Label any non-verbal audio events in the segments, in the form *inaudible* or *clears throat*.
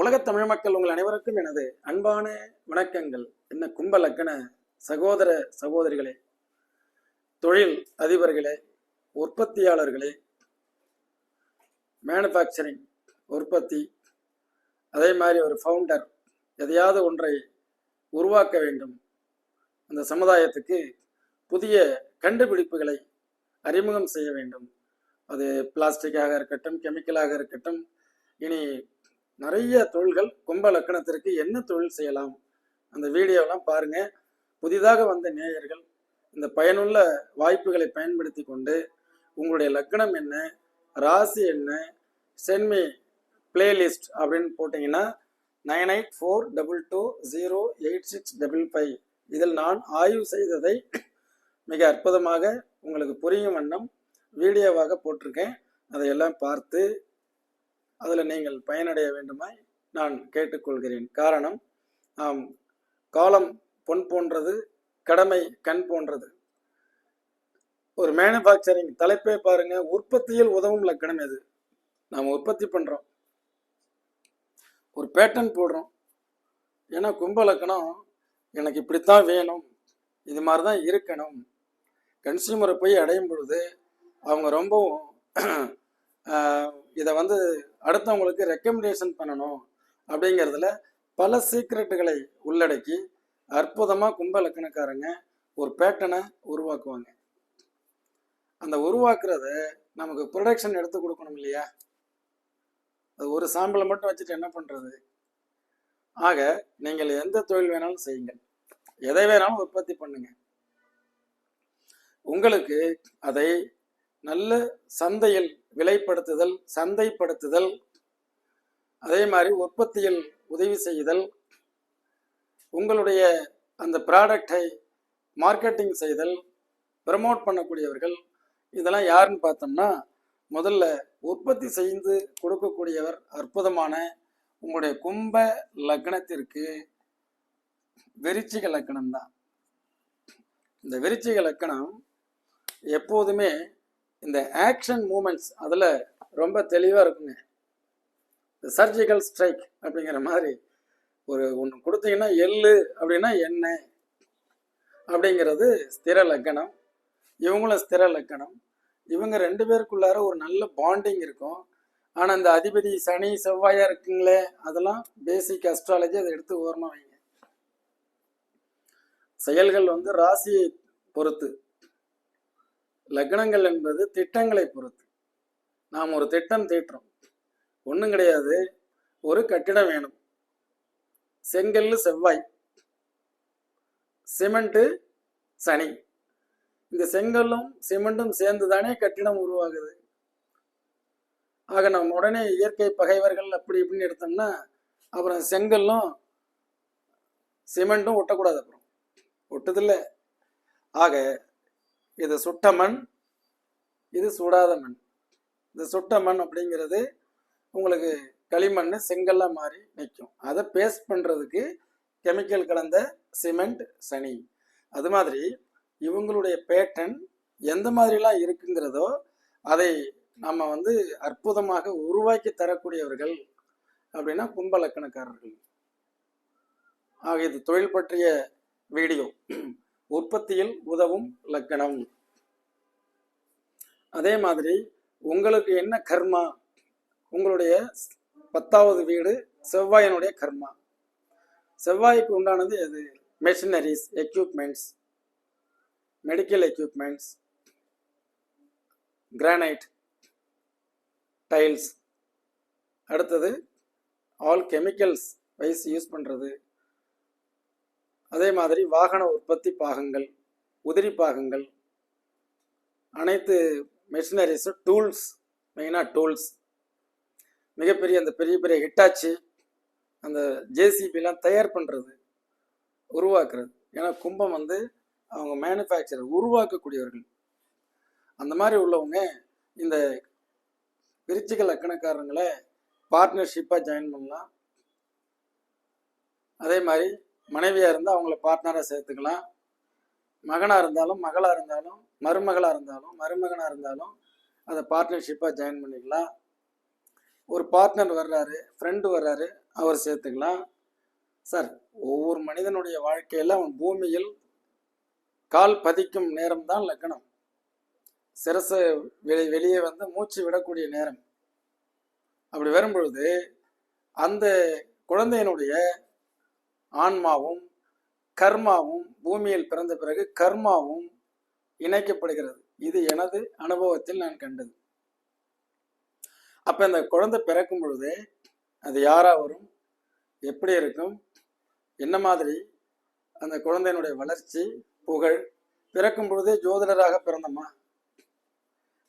உலகத் தமிழ் மக்கள் உங்கள் அனைவருக்கும் எனது அன்பான வணக்கங்கள். என்ன கும்ப லக்கண சகோதர சகோதரிகளே தொழில் அதிபர்களே உற்பத்தியாளர்களே மேனுஃபேக்சரிங் உற்பத்தி அதே மாதிரி ஒரு ஃபவுண்டர் எதையாவது ஒன்றை உருவாக்க வேண்டும். அந்த சமுதாயத்துக்கு புதிய கண்டுபிடிப்புகளை அறிமுகம் செய்ய வேண்டும். அது பிளாஸ்டிக்காக இருக்கட்டும் கெமிக்கலாக இருக்கட்டும் இனி நிறைய தொழில்கள் கும்ப லக்கணத்திற்கு என்ன தொழில் செய்யலாம்? அந்த வீடியோலாம் பாருங்க. புதிதாக வந்த நேயர்கள் இந்த பயனுள்ள வாய்ப்புகளை பயன்படுத்தி கொண்டு உங்களுடைய லக்னம் என்ன ராசி என்ன சென்மி பிளேலிஸ்ட் அப்படின்னு போட்டிங்கன்னா nine eight four double two zero eight six double five இதில் நான் ஆய்வு செய்ததை மிக அற்புதமாக உங்களுக்கு புரியும் வண்ணம் வீடியோவாக போட்டிருக்கேன். அதையெல்லாம் பார்த்து அதில் நீங்கள் பயனடைய வேண்டுமாய் நான் கேட்டுக்கொள்கிறேன். காரணம் ஆம் காலம் பொன் போன்றது கடமை கண் போன்றது. ஒரு மேனுஃபேக்சரிங் தலைப்பே பாருங்க உற்பத்தியில் உதவும் லக்கணம் எது? நாம் உற்பத்தி பண்றோம். ஒரு பேட்டன் போடுறோம். ஏன்னா கும்ப லக்கணம் எனக்கு இப்படித்தான் வேணும் இது மாதிரி தான் இருக்கணும் கன்சியூமரை போய் அடையும் பொழுது அவங்க ரொம்பவும் இதை வந்து அடுத்தவங்களுக்கு ரெக்கமெண்டேஷன் பண்ணணும் அப்படிங்கிறதுல பல சீக்ரெட்டுகளை உள்ளடக்கி அற்புதமாக கும்ப லக்கணக்காரங்க ஒரு பேட்டனை உருவாக்குவாங்க. அந்த உருவாக்குறத நமக்கு ப்ரொடக்ஷன் எடுத்து கொடுக்கணும் இல்லையா? அது ஒரு சாம்பிளை மட்டும் வச்சுட்டு என்ன பண்ணுறது ஆக நீங்கள் எந்த தொழில் வேணாலும் செய்யுங்கள். எதை வேணாலும் உற்பத்தி பண்ணுங்க. உங்களுக்கு அதை நல்ல சந்தையில் விலைப்படுத்துதல் சந்தைப்படுத்துதல் அதே மாதிரி உற்பத்தியில் உதவி செய்தல் உங்களுடைய அந்த ப்ராடக்டை மார்க்கெட்டிங் செய்தல் ப்ரமோட் பண்ணக்கூடியவர்கள் இதெல்லாம் யாருன்னு பார்த்தோம்னா முதல்ல உற்பத்தி செய்து கொடுக்கக்கூடியவர் அற்புதமான உங்களுடைய கும்ப லக்னத்திற்கு விருச்சிக லக்கணம் தான் இந்த விருச்சிக லக்கணம் எப்போதுமே இந்த ஆக்ஷன் மூமெண்ட்ஸ் அதில் ரொம்ப தெளிவாக இருக்குங்க. இந்த சர்ஜிக்கல் ஸ்ட்ரைக் அப்படிங்கிற மாதிரி ஒரு ஒன்று கொடுத்தீங்கன்னா எள்ளு அப்படின்னா என்ன அப்படிங்கிறது ஸ்திர லக்கணம். இவங்களும் ஸ்திர லக்கணம். இவங்க ரெண்டு பேருக்குள்ளார ஒரு நல்ல பாண்டிங் இருக்கும். ஆனால் இந்த அதிபதி சனி செவ்வாயா இருக்குங்களே அதெல்லாம் பேசிக் அஸ்ட்ராலஜி அதை எடுத்து ஓரமாக வைங்க. செயல்கள் வந்து ராசியை பொறுத்து. லக்னங்கள் என்பது திட்டங்களை பொறுத்து. நாம் ஒரு திட்டம் தீட்டுறோம் ஒன்றும் கிடையாது. ஒரு கட்டிடம் வேணும். செங்கல் செவ்வாய். சிமெண்ட்டு சனி. இந்த செங்கல்லும் சிமெண்ட்டும் சேர்ந்து தானே கட்டிடம் உருவாகுது. ஆக நம்ம உடனே இயற்கை பகைவர்கள் அப்படி இப்படின்னு எடுத்தோம்னா அப்புறம் செங்கல்லும் சிமெண்ட்டும் ஒட்டக்கூடாது அப்புறம். ஒட்டுதில்லை. ஆக இது சுட்ட மண் இது சுடாத மண். இந்த சுட்ட மண் அப்படிங்கிறது உங்களுக்கு களிமண் செங்கல்லாக மாறி நிற்கும் அதை பேஸ்ட் பண்ணுறதுக்கு கெமிக்கல் கலந்த சிமெண்ட் சனி. அது மாதிரி இவங்களுடைய பேட்டன் எந்த மாதிரிலாம் இருக்குங்கிறதோ அதை நம்ம வந்து அற்புதமாக உருவாக்கி தரக்கூடியவர்கள் அப்படின்னா கும்பலக்கணக்காரர்கள். ஆக இது தொழில் பற்றிய வீடியோ. உற்பத்தியில் உதவும் லக்கணம். அதே மாதிரி உங்களுக்கு என்ன கர்மா? உங்களுடைய பத்தாவது வீடு செவ்வாயினுடைய கர்மா. செவ்வாய்க்கு உண்டானது எது? Machineries equipments medical equipments granite tiles அடுத்தது ஆல் கெமிக்கல்ஸ் வைஸ் யூஸ் பண்ணுறது அதே மாதிரி வாகன உற்பத்தி பாகங்கள் உதிரி பாகங்கள் அனைத்து மெஷினரிஸும் டூல்ஸ் மெயினாக டூல்ஸ் மிகப்பெரிய அந்த பெரிய பெரிய ஹிட்டாச்சி அந்த ஜேசிபிலாம் தயார் பண்ணுறது உருவாக்குறது. ஏன்னா கும்பம் வந்து அவங்க மேனுஃபேக்சரர் உருவாக்கக்கூடியவர்கள். அந்த மாதிரி உள்ளவங்க இந்த விருச்சிக லக்கணக்காரங்களை பார்ட்னர்ஷிப்பாக ஜாயின் பண்ணலாம். அதே மாதிரி மனைவியாக இருந்தால் அவங்கள பார்ட்னராக சேர்த்துக்கலாம். மகனாக இருந்தாலும் மகளாக இருந்தாலும் மருமகளாக இருந்தாலும் மருமகனாக இருந்தாலும் அதை பார்ட்னர்ஷிப்பாக ஜாயின் பண்ணிக்கலாம். ஒரு பார்ட்னர் வர்றாரு ஃப்ரெண்டு வர்றாரு அவர் சேர்த்துக்கலாம். சார் ஒவ்வொரு மனிதனுடைய வாழ்க்கையில அவன் பூமியில் கால் பதிக்கும் நேரம் தான் லக்னம். சிரசு வெளி வெளியே வந்து மூச்சு விடக்கூடிய நேரம். அப்படி வரும்பொழுது அந்த குழந்தையினுடைய ஆன்மாவும் கர்மாவும் பூமியில் பிறந்த பிறகு கர்மாவும் இணைக்கப்படுகிறது. இது எனது அனுபவத்தில் நான் கண்டது. அப்ப இந்த குழந்தை பிறக்கும் பொழுது அது யாரா வரும்? எப்படி இருக்கும்? என்ன மாதிரி? அந்த குழந்தையினுடைய வளர்ச்சி புகழ் பிறக்கும் பொழுதே ஜோதிடராக பிறந்தம்மா?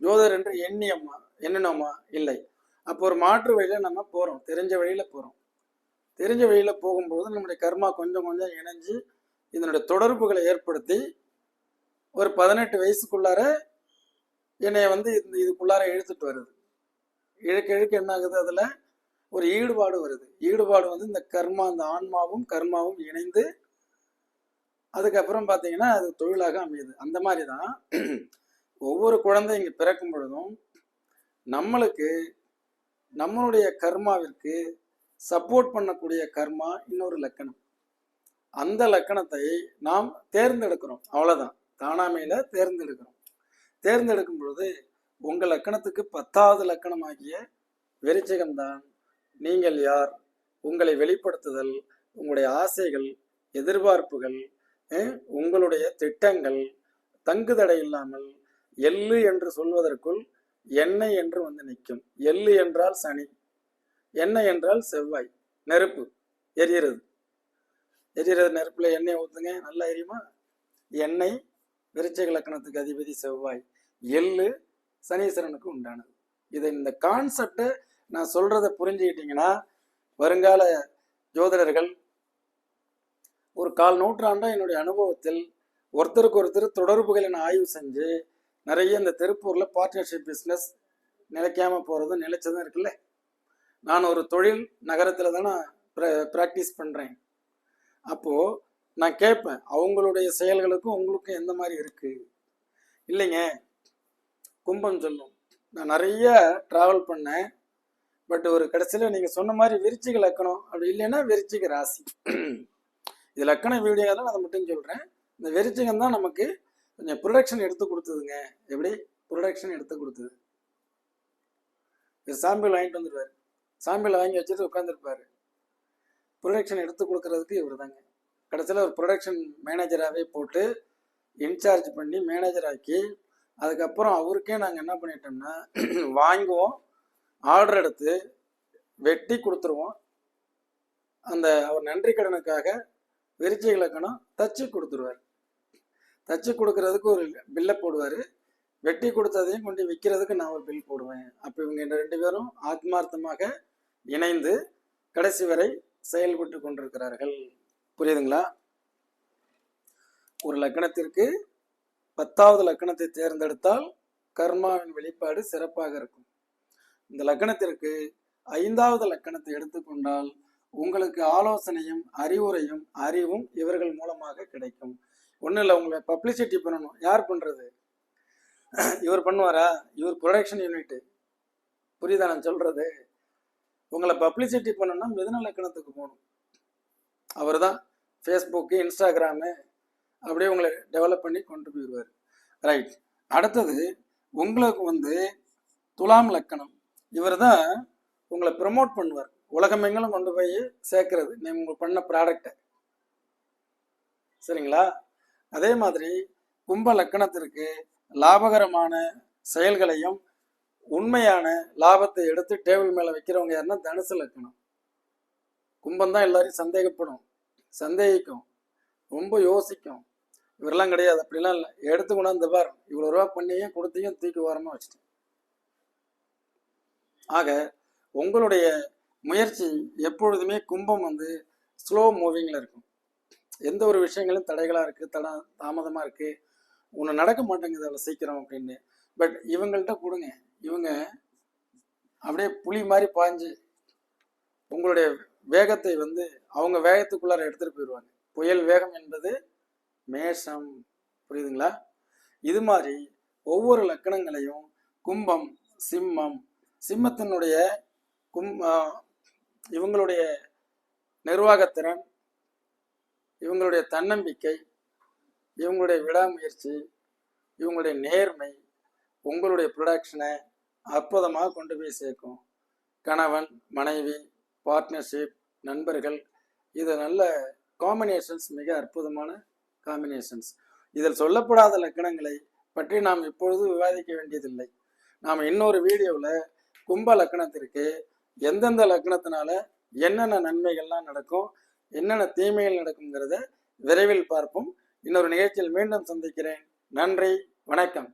ஜோதிடர் என்று எண்ணியம்மா? எண்ணினோமா? இல்லை. அப்போ ஒரு மாற்று வழியில நம்ம போறோம். தெரிஞ்ச வழியில போறோம். தெரிஞ்ச வழியில் போகும்போது நம்முடைய கர்மா கொஞ்சம் கொஞ்சம் இணைஞ்சு இதனுடைய தொடர்புகளை ஏற்படுத்தி ஒரு பதினெட்டு வயசுக்குள்ளார என்னை வந்து இந்த இதுக்குள்ளார இழுத்துட்டு வருது. இழுக்க இழுக்க என்ன ஆகுது அதில் ஒரு ஈடுபாடு வருது. ஈடுபாடு வந்து இந்த கர்மா இந்த ஆன்மாவும் கர்மாவும் இணைந்து அதுக்கப்புறம் பார்த்தீங்கன்னா அது தொழிலாக அமையுது. அந்த மாதிரி தான் ஒவ்வொரு குழந்தை இங்கே பிறக்கும் பொழுதும் நம்மளுக்கு நம்மளுடைய கர்மாவிற்கு சப்போர்ட் பண்ணக்கூடிய கர்மா இன்னொரு லக்கணம். அந்த லக்கணத்தை நாம் தேர்ந்தெடுக்கிறோம். அவ்வளவுதான். தானாமையில தேர்ந்தெடுக்கிறோம். தேர்ந்தெடுக்கும் பொழுது உங்க லக்கணத்துக்கு பத்தாவது லக்கணமாகிய வெறிச்சகம்தான் நீங்கள் யார்? உங்களை வெளிப்படுத்துதல் உங்களுடைய ஆசைகள் எதிர்பார்ப்புகள் உங்களுடைய திட்டங்கள் தங்குதடை இல்லாமல் எள்ளு என்று சொல்வதற்குள் எண்ணெய் என்று வந்து நிற்கும். எள்ளு என்றால் சனி. எண்ணெய் என்றால் செவ்வாய் நெருப்பு எரியறது. எரியறது நெருப்புல எண்ணெய் ஊத்துங்க நல்லா எரியுமா? எண்ணெய் விருச்சிக லக்கணத்துக்கு அதிபதி செவ்வாய். எள்ளு சனீஸ்வரனுக்கு உண்டானது. இதை இந்த கான்செப்டை நான் சொல்கிறத புரிஞ்சுக்கிட்டீங்கன்னா வருங்கால ஜோதிடர்கள் ஒரு கால் நூற்றாண்டா என்னுடைய அனுபவத்தில் ஒருத்தருக்கு ஒருத்தர் தொடர்புகளை நான் ஆய்வு செஞ்சு நிறைய இந்த திருப்பூர்ல பார்ட்னர்ஷிப் பிஸ்னஸ் நிலைக்காம போறதும் நிலைச்சதும் இருக்குல்ல? நான் ஒரு தொழில் நகரத்தில் தானே நான் ப்ராக்டிஸ் பண்ணுறேன் அப்போது நான் கேட்பேன் அவங்களுடைய செயல்களுக்கும் உங்களுக்கும் எந்த மாதிரி இருக்குது இல்லைங்க கும்பம் சொல்லும். நான் நிறைய ட்ராவல் பண்ணேன் பட் ஒரு கடைசியில் நீங்கள் சொன்ன மாதிரி விருச்சிக லக்கணம் அப்படி இல்லைன்னா விருச்சிக ராசி. இது லக்கண வீடியோ தான் அதை மட்டும் சொல்கிறேன் இந்த விருச்சிகம் தான் நமக்கு கொஞ்சம் ப்ரொடக்ஷன் எடுத்து கொடுத்ததுங்க. எப்படி? ப்ரொடக்ஷன் எடுத்து கொடுத்தது. சாம்பிள் வாங்கிட்டு வந்துடுவார் சாம்பிளை வாங்கி வச்சுட்டு உட்காந்துருப்பாரு ப்ரொடக்ஷன் எடுத்து கொடுக்கறதுக்கு இவர் தாங்க கடைசியில் ஒரு ப்ரொடக்ஷன் மேனேஜராகவே போட்டு இன்சார்ஜ் பண்ணி மேனேஜர் ஆக்கி அதுக்கப்புறம் அவருக்கே நாங்கள் என்ன பண்ணிட்டோம்னா *clears throat* வாங்குவோம் ஆர்டர் எடுத்து வெட்டி கொடுத்துருவோம். அந்த அவர் நன்றி கடனுக்காக விருச்சி இலக்கணம் தச்சு கொடுத்துருவார். தச்சு கொடுக்கறதுக்கு ஒரு பில்லை போடுவார். வெட்டி கொடுத்ததையும் கொண்டு விற்கிறதுக்கு நான் ஒரு பில் போடுவேன். அப்போ இவங்க ரெண்டு பேரும் ஆத்மார்த்தமாக இணைந்து கடைசி வரை செயல்பட்டு கொண்டிருக்கிறார்கள். புரியுதுங்களா? ஒரு லக்கணத்திற்கு பத்தாவது லக்கணத்தை தேர்ந்தெடுத்தால் கர்மாவின் வெளிப்பாடு சிறப்பாக இருக்கும். இந்த லக்கணத்திற்கு ஐந்தாவது லக்கணத்தை எடுத்துக்கொண்டால் உங்களுக்கு ஆலோசனையும் அறிவுரையும் அறிவும் இவர்கள் மூலமாக கிடைக்கும். ஒன்றும் இல்லை உங்களை பப்ளிசிட்டி பண்ணணும். யார் பண்ணுறது இவர் பண்ணுவாரா? இவர் ப்ரொடக்ஷன் யூனிட்டு புரியுதா நான் சொல்கிறது உங்களை பப்ளிசிட்டி பண்ணணும்னா மிதுன லக்கணத்துக்கு போகணும். அவர் தான் ஃபேஸ்புக்கு இன்ஸ்டாகிராமு அப்படியே உங்களை டெவலப் பண்ணி கொண்டு போயிடுவார். ரைட் அடுத்தது உங்களுக்கு வந்து துலாம் லக்கணம். இவர் தான் உங்களை ப்ரமோட் பண்ணுவார். உலகமெங்கிலும் கொண்டு போய் சேர்க்கறது. நீங்கள் பண்ண ப்ராடக்டை சரிங்களா? அதே மாதிரி கும்ப லக்கணத்திற்கு லாபகரமான செயல்களையும் உண்மையான லாபத்தை எடுத்து டேபிள் மேலே வைக்கிறவங்க யாருன்னா தனுசு லக்கணம் கும்பம் தான் எல்லாரையும் சந்தேகப்படும். சந்தேகிக்கும். ரொம்ப யோசிக்கும். இவரெல்லாம் கிடையாது. அப்படிலாம் இல்லை. எடுத்து கொண்டாந்து பார். இவ்வளோ ரூபா பண்ணியும் கொடுத்தையும் தூக்கி ஓரமாக வச்சுட்டேன். ஆக உங்களுடைய முயற்சி எப்பொழுதுமே கும்பம் வந்து ஸ்லோ மூவிங்கில் இருக்கும். எந்த ஒரு விஷயங்களும் தடைகளாக இருக்குது தடா தாமதமாக இருக்குது உன்னை நடக்க மாட்டேங்குது அவ்வளோ சீக்கிரம் அப்படின்னு. பட் இவங்கள்ட்ட கொடுங்க. இவங்க அப்படியே புலி மாதிரி பாஞ்சு உங்களுடைய வேகத்தை வந்து அவங்க வேகத்துக்குள்ளார எடுத்துகிட்டு போயிடுவாங்க. புயல் வேகம் என்பது மேஷம். புரியுதுங்களா? இது மாதிரி ஒவ்வொரு லக்கணங்களையும் கும்பம் சிம்மம் சிம்மத்தினுடைய கும் இவங்களுடைய நிர்வாகத்திறன் இவங்களுடைய தன்னம்பிக்கை இவங்களுடைய விடாமுயற்சி இவங்களுடைய நேர்மை உங்களுடைய ப்ரொடக்ஷனை அற்புதமாக கொண்டு போய் சேர்க்கும். கணவன் மனைவி பார்ட்னர்ஷிப் நண்பர்கள் இது நல்ல காம்பினேஷன்ஸ் மிக அற்புதமான காம்பினேஷன்ஸ் இதில் சொல்லப்படாத லக்கணங்களை பற்றி நாம் இப்பொழுது விவாதிக்க வேண்டியதில்லை. நாம் இன்னொரு வீடியோவில் கும்ப லக்கணத்திற்கு எந்தெந்த லக்கணத்தினால என்னென்ன நன்மைகள்லாம் நடக்கும் என்னென்ன தீமைகள் நடக்குங்கிறத விரைவில் பார்ப்போம். இன்னொரு நிகழ்ச்சியில் மீண்டும் சந்திக்கிறேன். நன்றி வணக்கம்.